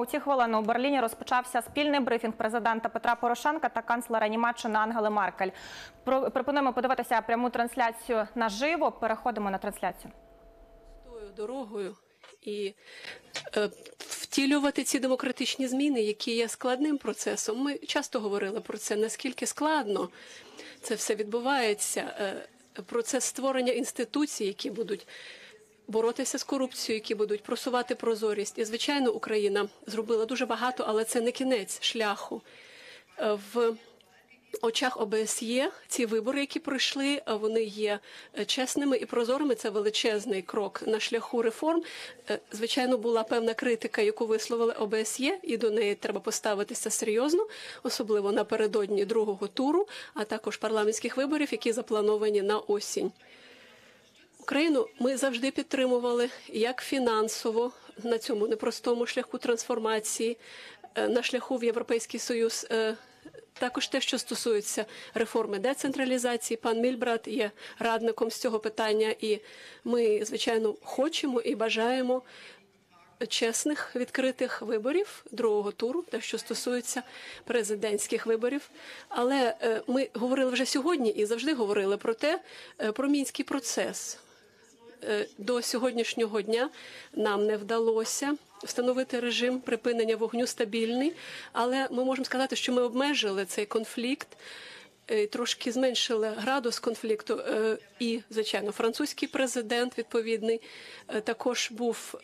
у ці хвилини у Берліні розпочався спільний брифінг президента Петра Порошенка та канцлера Німеччини Ангели Меркель. Про- Пропонуємо подивитися пряму трансляцію наживо. Переходимо на трансляцію. тою дорогою і е, втілювати ці демократичні зміни, які є складним процесом. Ми часто говорили про це, наскільки складно це все відбувається. Е, процес створення інституцій, які будуть боротися з корупцією, які будуть просувати прозорість. І звичайно, Україна зробила дуже багато, але це не кінець шляху. Е, В очах ОБСЄ ці вибори, які пройшли, е, вони є е, чесними і прозорими. Це величезний крок на шляху реформ. Звичайно, була певна критика, яку висловили ОБСЄ, і до неї треба поставитися серйозно, особливо напередодні другого туру, а також парламентських виборів, які заплановані на осінь. Україну ми завжди підтримували як фінансово на цьому непростому шляху трансформації, е, на шляху в Європейський Союз. е, Також те, що стосується реформи децентралізації, пан Мільбрат є радником з цього питання, і ми, звичайно, хочемо і бажаємо чесних відкритих виборів другого туру, те, що стосується президентських виборів. Але е, ми говорили вже сьогодні і завжди говорили про те, про мінський процес. Е, До сьогоднішнього дня нам не вдалося встановити режим припинення вогню стабільний, але ми можемо сказати, що ми обмежили цей конфлікт. е, Трошки зменшили градус конфлікту, Е, і звичайно, французький президент відповідний також був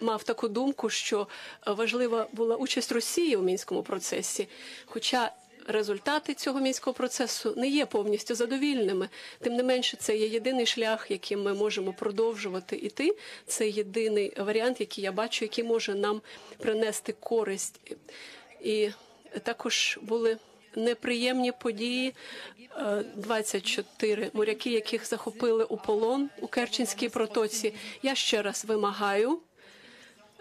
мав таку думку, що важлива була участь Росії у мінському процесі. Хоча результати цього мінського процесу не є повністю задовільними, тим не менше, це є єдиний шлях, яким ми можемо продовжувати іти. Це єдиний варіант, який я бачу, який може нам принести користь. І також були. Неприємні події. Е, 24 моряки, яких захопили у полон у Керченській протоці. Я ще раз вимагаю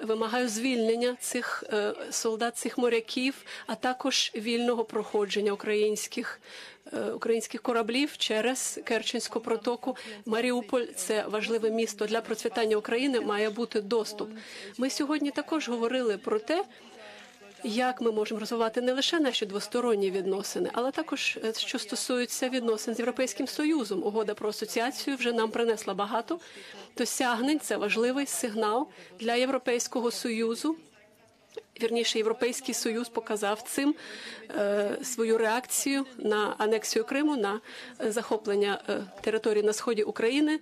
вимагаю звільнення цих е, солдат, цих моряків, а також вільного проходження українських. е, Українських кораблів через Керченську протоку Маріуполь це важливе місто для процвітання України. Має бути доступ. Ми сьогодні також говорили про те, як ми можемо розвивати не лише наші двосторонні відносини, але також е, що стосується відносин з Європейським Союзом. Угода про асоціацію вже нам принесла багато досягнень. Це важливий сигнал для Європейського союзу. Вірніше, Європейський Союз показав цим е, свою реакцію на анексію Криму, на е, захоплення е, території на сході України,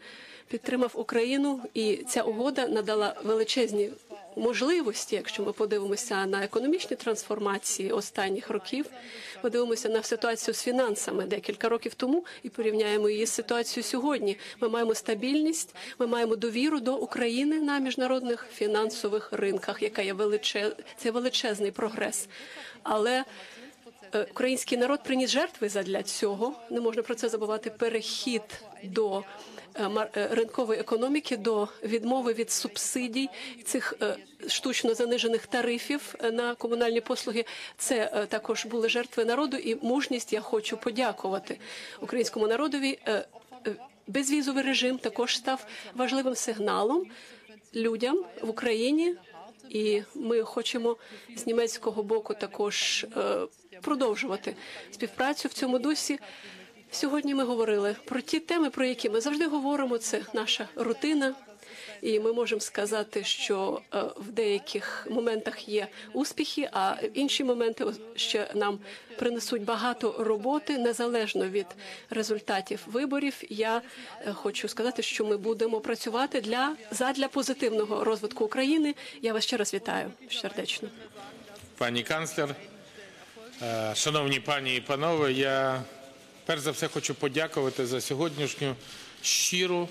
підтримав Україну, і ця угода надала величезні можливості, якщо ми подивимося на економічні трансформації останніх років, подивимося на ситуацію з фінансами декілька років тому і порівняємо її з ситуацією сьогодні. Ми маємо стабільність, ми маємо довіру до України на міжнародних фінансових ринках, яка є величез... це величезний прогрес. Але український народ приніс жертви задля цього. Не можна про це забувати. Перехід до е, е, ринкової економіки, до відмови від субсидій цих е, штучно занижених тарифів е, на комунальні послуги. Це е, також були жертви народу і мужність. Я хочу подякувати українському народові. Е, е, Безвізовий режим також став важливим сигналом людям в Україні. І ми хочемо з німецького боку також е, продовжувати співпрацю в цьому дусі. Сьогодні ми говорили про ті теми, про які ми завжди говоримо. Це наша рутина, і ми можемо сказати, що е, в деяких моментах є успіхи, а інші моменти ще нам принесуть багато роботи незалежно від результатів виборів. Я е, хочу сказати, що ми будемо працювати для задля позитивного розвитку України. Я вас ще раз вітаю сердечно. Пані канцлер, шановні пані і панове, я перш за все хочу подякувати за сьогоднішню щиру,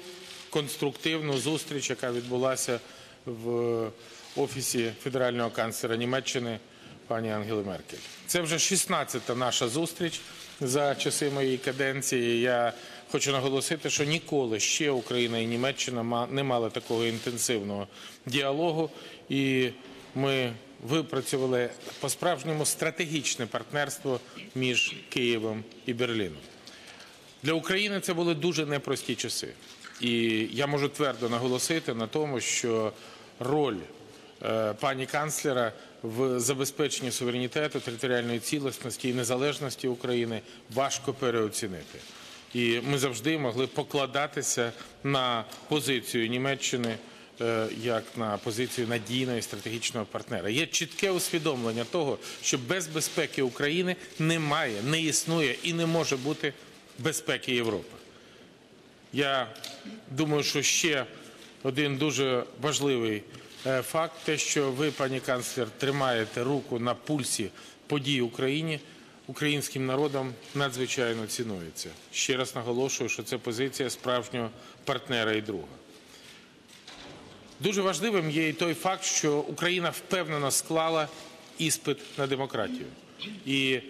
конструктивну зустріч, яка відбулася в офісі федерального канцлера Німеччини пані Ангели Меркель. Це вже 16-та наша зустріч за часи моєї каденції. Я хочу наголосити, що ніколи ще Україна і Німеччина не мали такого інтенсивного діалогу, і ми випрацювали по-справжньому стратегічне партнерство між Києвом і Берліном. Для України це були дуже непрості часи. І я можу твердо наголосити на тому, що роль е, пані канцлера в забезпеченні суверенітету, територіальної цілісності і незалежності України важко переоцінити. І ми завжди могли покладатися на позицію Німеччини як на позицію надійного і стратегічного партнера. Є чітке усвідомлення того, що без безпеки України немає, не існує і не може бути безпеки Європи. Я думаю, що ще один дуже важливий е, факт, те, що ви, пані канцлер, тримаєте руку на пульсі подій Україні, українським народом надзвичайно цінується. Ще раз наголошую, що це позиція справжнього партнера і друга. Дуже важливим є і той факт, що Україна впевнено склала іспит на демократію. І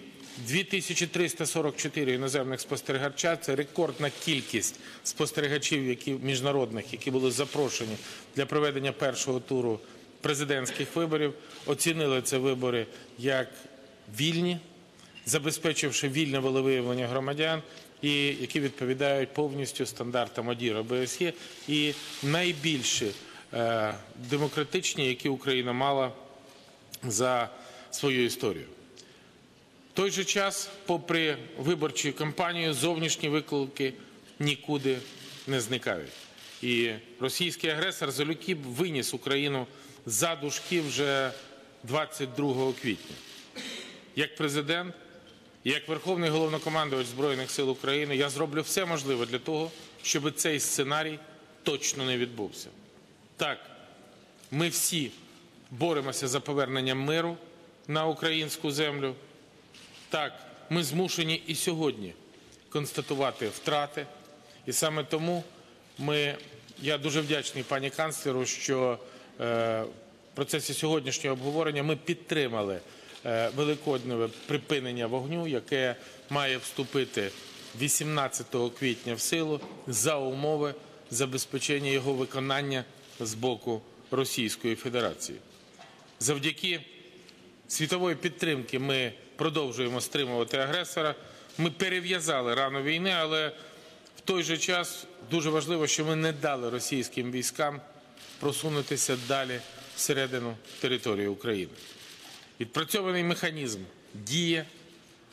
2344 іноземних спостерігача це рекордна кількість спостерігачів, які міжнародних, які були запрошені для проведення першого туру президентських виборів. Оцінили це вибори як вільні, забезпечивши вільне волевиявлення громадян, і які відповідають повністю стандартам ОДІР ОБСЄ, і найбільші е, демократичні, які Україна мала за свою історію. В той же час, попри виборчу кампанію, зовнішні виклики нікуди не зникають. І російський агресор залюбки виніс Україну за дужки вже 22 квітня. Як президент, як Верховний головнокомандувач Збройних сил України, я зроблю все можливе для того, щоб цей сценарій точно не відбувся. Так, ми всі боремося за повернення миру на українську землю. Так, ми змушені і сьогодні констатувати втрати. І саме тому ми, я дуже вдячний пані канцлеру, що е, в процесі сьогоднішнього обговорення ми підтримали е, великодневе припинення вогню, яке має вступити 18 квітня в силу за умови забезпечення його виконання з боку Російської Федерації. Завдяки світової підтримки ми продовжуємо стримувати агресора. Ми перев'язали рану війни, але в той же час дуже важливо, що ми не дали російським військам просунутися далі всередину території України. Відпрацьований механізм діє,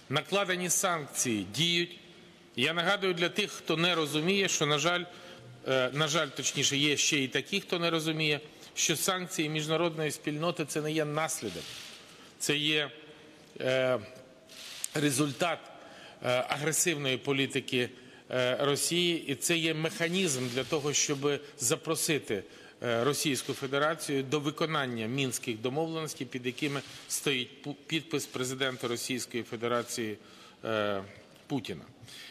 накладені санкції діють. Я нагадую для тих, хто не розуміє, що, на жаль, на жаль, точніше, є ще і такі, хто не розуміє, що санкції міжнародної спільноти це не є наслідок, це є е, результат е, агресивної політики е, Росії, і це є механізм для того, щоб запросити е, Російську Федерацію до виконання мінських домовленостей, під якими стоїть підпис президента Російської Федерації е, Путіна.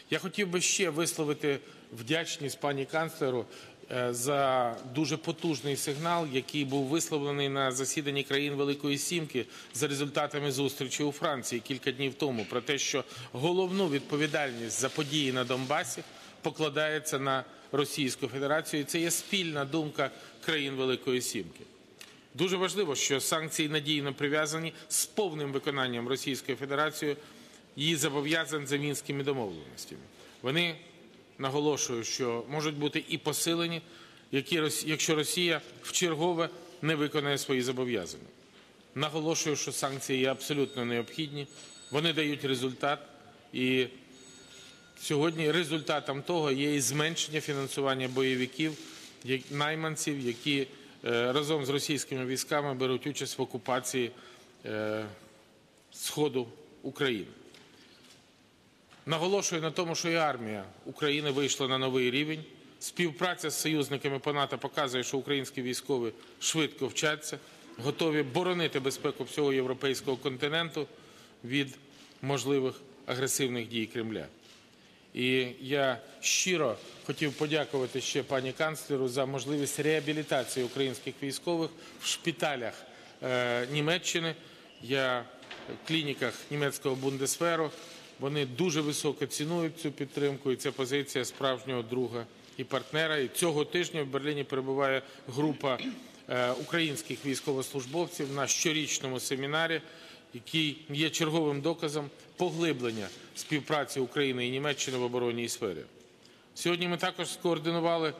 Я хотів би ще висловити вдячність пані канцлеру е, за дуже потужний сигнал, який був висловлений на засіданні країн Великої Сімки за результатами зустрічі у Франції кілька днів тому, про те, що головну відповідальність за події на Донбасі покладається на Російську Федерацію. І це є спільна думка країн Великої Сімки. Дуже важливо, що санкції надійно прив'язані з повним виконанням Російською Федерацією її зобов'язань за мінськими домовленостями. Вони наголошую, що можуть бути і посилені, якщо Росія вчергове не виконає свої зобов'язання. Наголошую, що санкції є абсолютно необхідні, вони дають результат, і сьогодні результатом того є і зменшення фінансування бойовиків, найманців, які е, разом з російськими військами беруть участь в окупації е, сходу України. Наголошую на тому, що і армія України вийшла на новий рівень. Співпраця з союзниками по НАТО показує, що українські військові швидко вчаться, готові боронити безпеку всього європейського континенту від можливих агресивних дій Кремля. І я щиро хотів подякувати ще пані канцлеру за можливість реабілітації українських військових в шпиталях е, Німеччини. Я в клініках німецького бундесферу. Вони дуже високо цінують цю підтримку, і це позиція справжнього друга і партнера. І цього тижня в Берліні перебуває група е, українських військовослужбовців на щорічному семінарі, який є черговим доказом поглиблення співпраці України і Німеччини в оборонній сфері. Сьогодні ми також скоординували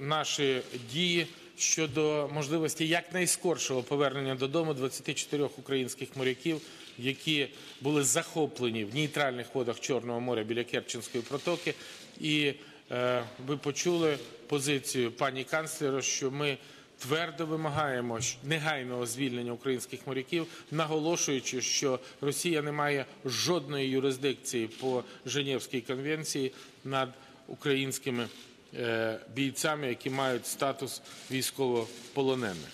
наші дії щодо можливості якнайскоршого повернення додому 24 українських моряків, які були захоплені в нейтральних водах Чорного моря біля Керченської протоки. І е, ви почули позицію пані канцлера, що ми твердо вимагаємо негайного звільнення українських моряків, наголошуючи, що Росія не має жодної юрисдикції по Женевській конвенції над українськими е, бійцями, які мають статус військовополонених.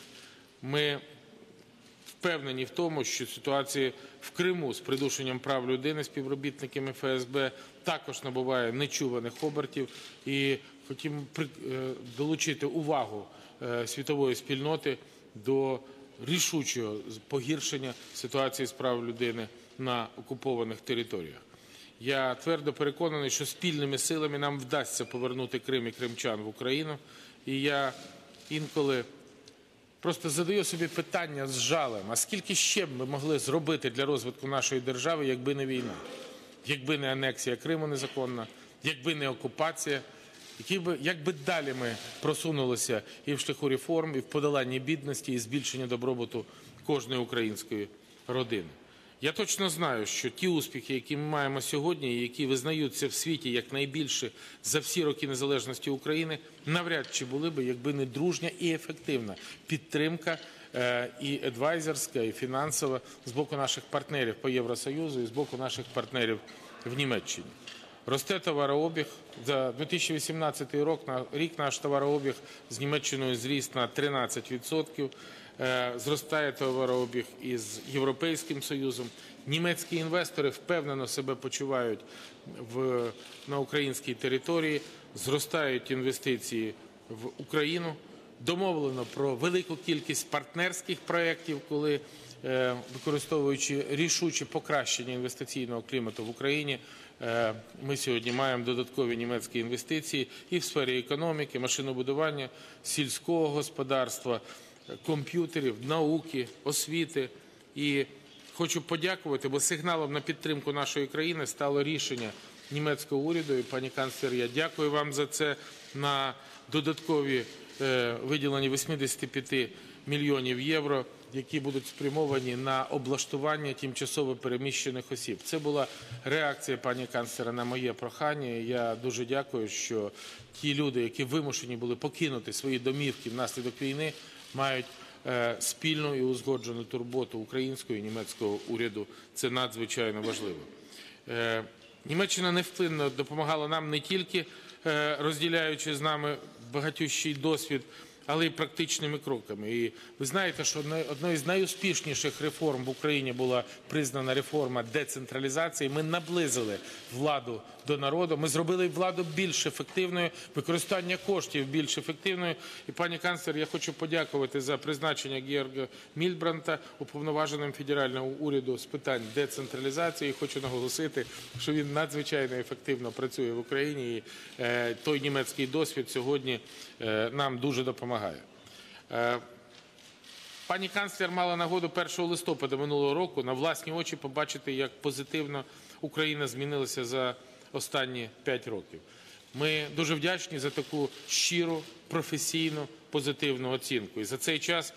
Ми впевнені в тому, що ситуація в Криму з придушенням прав людини співробітниками ФСБ також набуває нечуваних обертів. І хотів при- е, долучити увагу е, світової спільноти до рішучого погіршення ситуації з прав людини на окупованих територіях. Я твердо переконаний, що спільними силами нам вдасться повернути Крим і кримчан в Україну. І я інколи Просто задаю собі питання з жалем: а скільки ще б ми могли зробити для розвитку нашої держави, якби не війна, якби не анексія Криму незаконна, якби не окупація, які би, якби далі ми просунулися і в шляху реформ, і в подоланні бідності, і збільшення добробуту кожної української родини. Я точно знаю, що ті успіхи, які ми маємо сьогодні, які визнаються в світі як найбільше за всі роки незалежності України, навряд чи були би, якби не дружня і ефективна підтримка е, і адвайзерська, і фінансова з боку наших партнерів по Євросоюзу і з боку наших партнерів в Німеччині. Росте товарообіг. За 2018 рік, на- рік наш товарообіг з Німеччиною зріс на 13%. Е, Зростає товарообіг із Європейським Союзом. Німецькі інвестори впевнено себе почувають в, на українській території. Зростають інвестиції в Україну. Домовлено про велику кількість партнерських проєктів, коли е, використовуючи рішуче покращення інвестиційного клімату в Україні, е, ми сьогодні маємо додаткові німецькі інвестиції і в сфері економіки, машинобудування, сільського господарства, комп'ютерів, науки, освіти. І хочу подякувати, бо сигналом на підтримку нашої країни стало рішення німецького уряду. І пані канцлер, я дякую вам за це на додаткові е, виділені 85 мільйонів євро, які будуть спрямовані на облаштування тимчасово переміщених осіб. Це була реакція пані канцлера на моє прохання. Я дуже дякую, що ті люди, які вимушені були покинути свої домівки внаслідок війни, мають е, спільну і узгоджену турботу українського і німецького уряду. Це надзвичайно важливо. Е, Німеччина невпинно допомагала нам не тільки е, розділяючи з нами багатющий досвід, але й практичними кроками. І ви знаєте, що одною з найуспішніших реформ в Україні була признана реформа децентралізації. Ми наблизили владу до народу. Ми зробили владу більш ефективною, використання коштів більш ефективною. І пані канцлер, я хочу подякувати за призначення Георга Мільбранта уповноваженим федерального уряду з питань децентралізації. І хочу наголосити, що він надзвичайно ефективно працює в Україні. І е, той німецький досвід сьогодні е, нам дуже допомагає. Е, Пані канцлер мала нагоду 1 листопада минулого року на власні очі побачити, як позитивно Україна змінилася за останні 5 років. Ми дуже вдячні за таку щиру, професійну, позитивну оцінку. І за цей час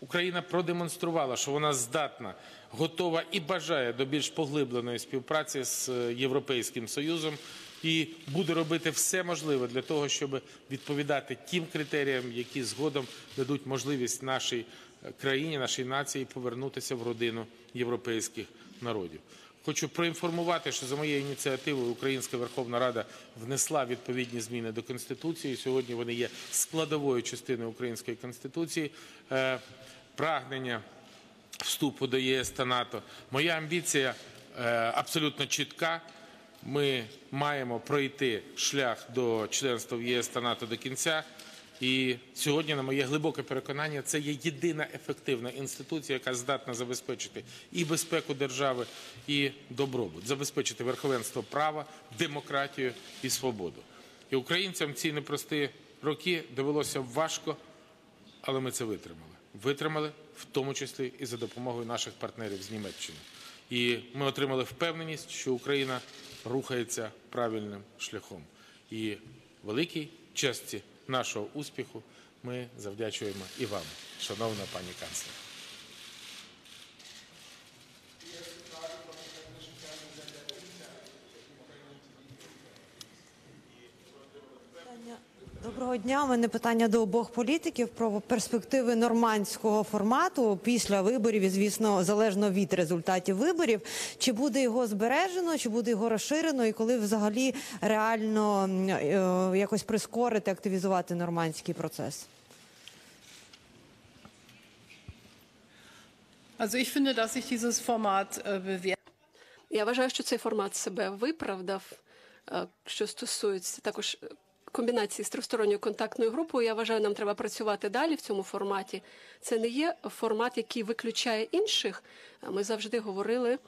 Україна продемонструвала, що вона здатна, готова і бажає до більш поглибленої співпраці з е, Європейським Союзом і буде робити все можливе для того, щоб відповідати тим критеріям, які згодом дадуть можливість нашій е, країні, нашій нації повернутися в родину європейських народів. Хочу проінформувати, що за моєю ініціативою Українська Верховна Рада внесла відповідні зміни до Конституції. Сьогодні вони є складовою частиною Української Конституції. Е, Прагнення вступу до ЄС та НАТО. Моя амбіція е, абсолютно чітка. Ми маємо пройти шлях до членства в ЄС та НАТО до кінця. І сьогодні, на моє глибоке переконання, це є єдина ефективна інституція, яка здатна забезпечити і безпеку держави, і добробут, забезпечити верховенство права, демократію і свободу. І українцям ці непрості роки довелося важко, але ми це витримали. Витримали, в тому числі і за допомогою наших партнерів з Німеччини. І ми отримали впевненість, що Україна рухається правильним шляхом. І великій частці нашого успіху ми завдячуємо і вам, шановна пані канцлер. Доброго дня. У мене питання до обох політиків про перспективи нормандського формату після виборів, і звісно, залежно від результатів виборів. Чи буде його збережено, чи буде його розширено, і коли взагалі реально е, якось прискорити, активізувати нормандський процес? Also ich finde, dass sich dieses Format äh, bewährt. Я вважаю, що цей формат себе виправдав. Е, Що стосується також комбінації з тристоронньою контактною групою, я вважаю, нам треба працювати далі в цьому форматі. Це не є формат, який виключає інших. Ми завжди говорили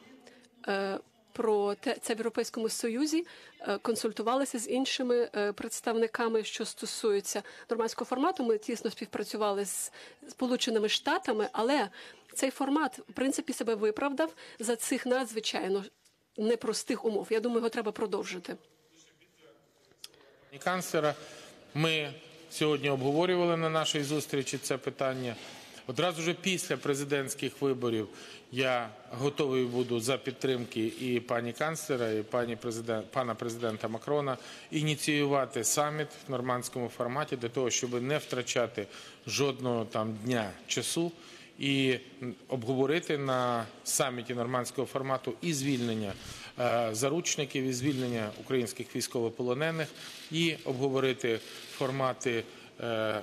е, про те, це в Європейському Союзі, е, консультувалися з іншими е, представниками, що стосується нормандського формату. Ми тісно співпрацювали з Сполученими Штатами, але цей формат в принципі себе виправдав за цих надзвичайно непростих умов. Я думаю, його треба продовжити. Канцлера, ми сьогодні обговорювали на нашій зустрічі це питання. Одразу ж після президентських виборів я готовий буду за підтримки і пані канцлера, і пані президент, пана президента Макрона ініціювати саміт в нормандському форматі для того, щоб не втрачати жодного там дня часу і обговорити на саміті нормандського формату і звільнення заручників, і звільнення українських військовополонених, і обговорити формати е,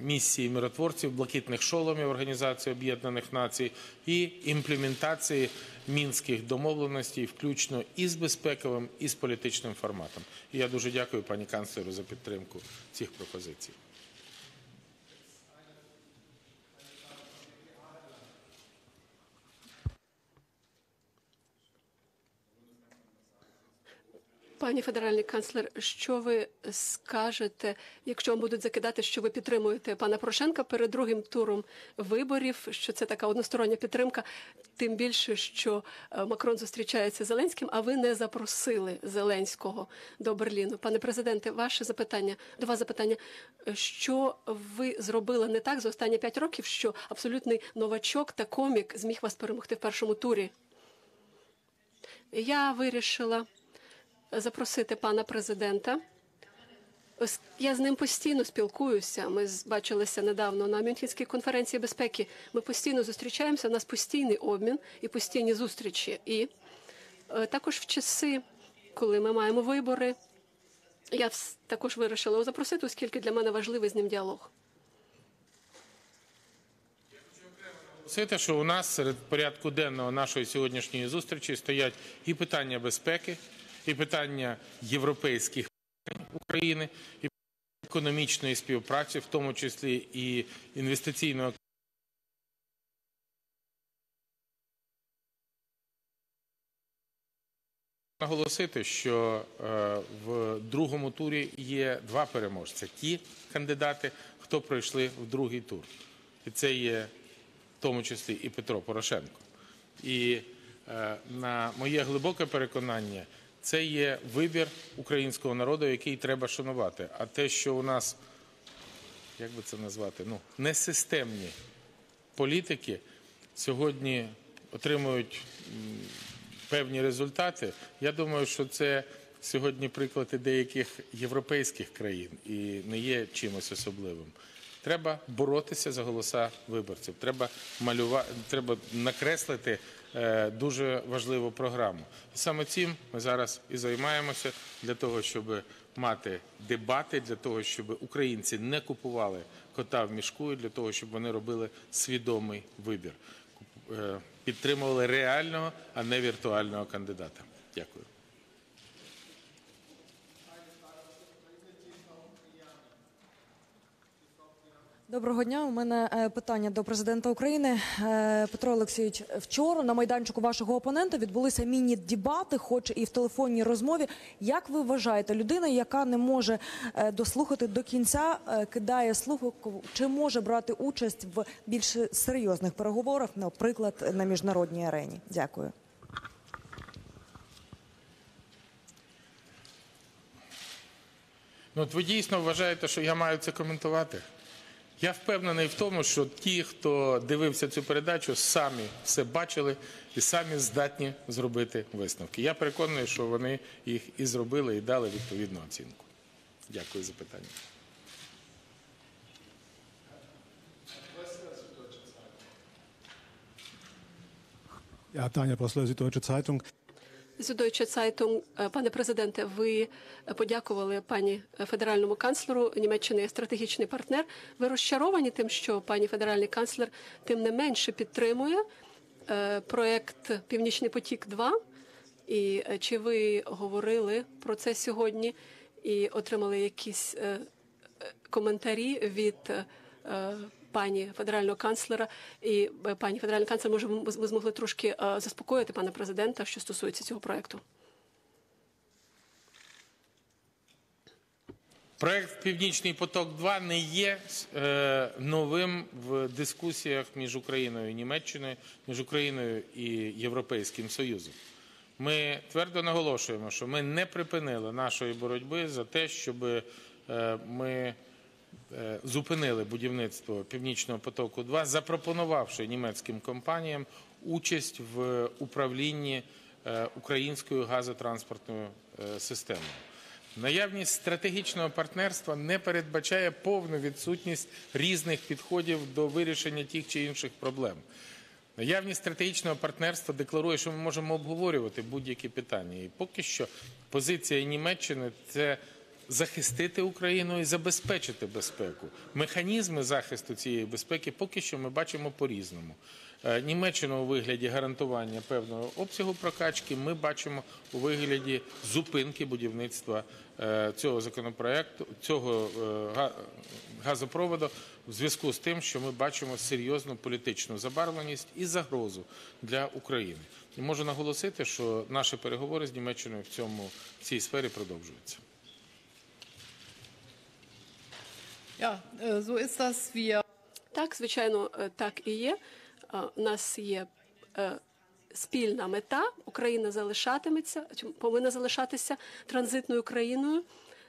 місії миротворців, блакитних шоломів Організації Об'єднаних Націй і імплементації мінських домовленостей, включно і з безпековим, і з політичним форматом. І я дуже дякую пані канцлеру за підтримку цих пропозицій. Пані федеральний канцлер, що ви скажете, якщо вам будуть закидати, що ви підтримуєте пана Порошенка перед другим туром виборів? Що це така одностороння підтримка? Тим більше, що е, Макрон зустрічається з Зеленським, а ви не запросили Зеленського до Берліну. Пане президенте, ваше запитання до вас запитання. Що ви зробили не так за останні п'ять років, що абсолютний новачок та комік зміг вас перемогти в першому турі? Я вирішила запросити пана президента. Я з ним постійно спілкуюся. Ми бачилися недавно на Мюнхенській конференції безпеки. Ми постійно зустрічаємося. У нас постійний обмін і постійні зустрічі. І е, також в часи, коли ми маємо вибори, я також вирішила його запросити, оскільки для мене важливий з ним діалог. Наголосити, що у нас серед порядку денного нашої сьогоднішньої зустрічі стоять і питання безпеки, і питання європейських України, і економічної співпраці, в тому числі і інвестиційного. Наголосити, що е, в другому турі є два переможця: ті кандидати, хто пройшли в другий тур, і це є в тому числі і Петро Порошенко. І е, на моє глибоке переконання, це є вибір українського народу, який треба шанувати. А те, що у нас, як би це назвати, ну, несистемні політики сьогодні отримують певні результати. Я думаю, що це сьогодні приклади деяких європейських країн і не є чимось особливим. Треба боротися за голоса виборців. Треба малювати, треба накреслити дуже важливу програму. І саме цим ми зараз і займаємося для того, щоб мати дебати, для того, щоб українці не купували кота в мішку, і для того, щоб вони робили свідомий вибір, е, підтримували реального, а не віртуального кандидата. Дякую. Доброго дня. У мене е, питання до президента України Е, Петро Олексійович. Вчора на майданчику вашого опонента відбулися міні-дебати, хоч і в телефонній розмові. Як ви вважаєте, людина, яка не може е, дослухати до кінця, кидає слухавку, чи може брати участь в більш серйозних переговорах, наприклад, на міжнародній арені? Дякую. Ну, от ви дійсно вважаєте, що я маю це коментувати? Я впевнений в тому, що ті, хто дивився цю передачу, самі все бачили і самі здатні зробити висновки. Я переконаний, що вони їх і зробили, і дали відповідну оцінку. Дякую за питання. Ja, Daniel Brosler, Süddeutsche Zeitung. Süddeutsche Zeitung, е, пане президенте, ви подякували пані федеральному канцлеру Німеччини стратегічний партнер. Ви розчаровані тим, що пані федеральний канцлер тим не менше підтримує е, проект Північний потік 2 І е, чи ви говорили про це сьогодні і отримали якісь е, е, коментарі від е, пані федерального канцлера і е, пані федеральний канцлер, може, ви змогли трошки е, заспокоїти пана президента, що стосується цього проекту? Проект Північний поток 2 не є е, новим в дискусіях між Україною і Німеччиною, між Україною і Європейським Союзом. Ми твердо наголошуємо, що ми не припинили нашої боротьби за те, щоб ми зупинили будівництво Північного потоку 2 запропонувавши німецьким компаніям участь в управлінні е, українською газотранспортною е, системою. Наявність стратегічного партнерства не передбачає повну відсутність різних підходів до вирішення тих чи інших проблем. Наявність стратегічного партнерства декларує, що ми можемо обговорювати будь-які питання. І поки що позиція Німеччини це захистити Україну і забезпечити безпеку. Механізми захисту цієї безпеки поки що ми бачимо по-різному. Е, Німеччину у вигляді гарантування певного обсягу прокачки ми бачимо у вигляді зупинки будівництва е, цього законопроекту, цього е, газопроводу в зв'язку з тим, що ми бачимо серйозну політичну забарвленість і загрозу для України. Можу наголосити, що наші переговори з Німеччиною в цьому в цій сфері продовжуються. Так, звичайно, е, так і є. Е, У нас є е, спільна мета. Україна залишатиметься, повинна залишатися транзитною країною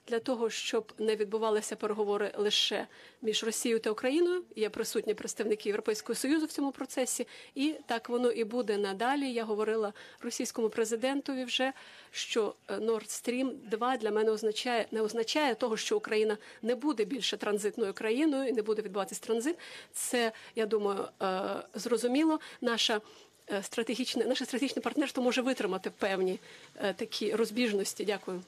для того, щоб не відбувалися переговори лише між Росією та Україною. Є присутні представники Європейського союзу в цьому процесі, і так воно і буде надалі. Я говорила російському президентові вже, що е, Nord Stream 2 для мене означає не означає того, що Україна не буде більше транзитною країною і не буде відбуватись транзит. Це я думаю е, зрозуміло. Наша е, стратегічне наше стратегічне партнерство може витримати певні такі розбіжності. Дякую.